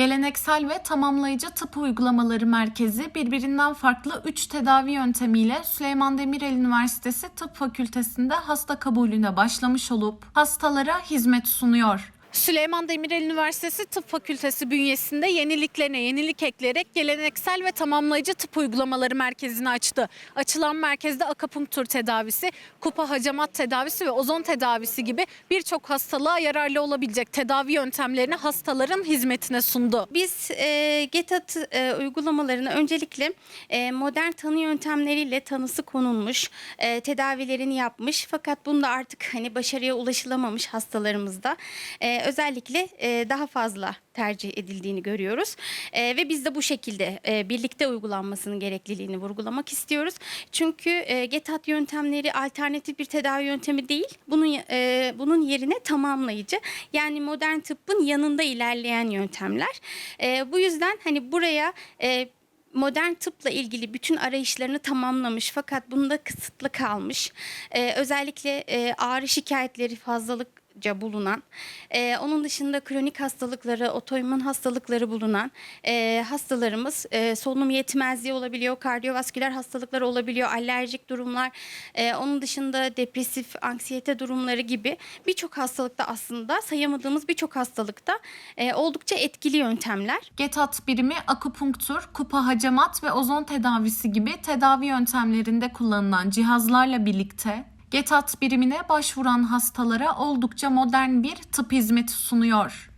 Geleneksel ve tamamlayıcı tıp uygulamaları merkezi birbirinden farklı 3 tedavi yöntemiyle Süleyman Demirel Üniversitesi Tıp Fakültesi'nde hasta kabulüne başlamış olup hastalara hizmet sunuyor. Süleyman Demirel Üniversitesi Tıp Fakültesi bünyesinde yeniliklerine yenilik ekleyerek geleneksel ve tamamlayıcı tıp uygulamaları merkezini açtı. Açılan merkezde akupunktur tedavisi, kupa hacamat tedavisi ve ozon tedavisi gibi birçok hastalığa yararlı olabilecek tedavi yöntemlerini hastaların hizmetine sundu. Biz e, GETAT e, uygulamalarını öncelikle e, modern tanı yöntemleriyle tanısı konulmuş, e, tedavilerini yapmış fakat bunda artık hani başarıya ulaşılamamış hastalarımızda e, özellikle e, daha fazla tercih edildiğini görüyoruz. E, ve biz de bu şekilde e, birlikte uygulanmasının gerekliliğini vurgulamak istiyoruz. Çünkü e, GETAT yöntemleri alternatif bir tedavi yöntemi değil. Bunun e, bunun yerine tamamlayıcı yani modern tıbbın yanında ilerleyen yöntemler. E, bu yüzden hani buraya e, modern tıpla ilgili bütün arayışlarını tamamlamış fakat bunda kısıtlı kalmış. E, özellikle e, ağrı şikayetleri fazlalık bulunan, e, onun dışında kronik hastalıkları, otoimmün hastalıkları bulunan e, hastalarımız e, solunum yetmezliği olabiliyor, kardiyovasküler hastalıklar olabiliyor, alerjik durumlar, e, onun dışında depresif, anksiyete durumları gibi birçok hastalıkta aslında sayamadığımız birçok hastalıkta e, oldukça etkili yöntemler. GETAT birimi akupunktur, kupa hacamat ve ozon tedavisi gibi tedavi yöntemlerinde kullanılan cihazlarla birlikte GETAT birimine başvuran hastalara oldukça modern bir tıp hizmeti sunuyor.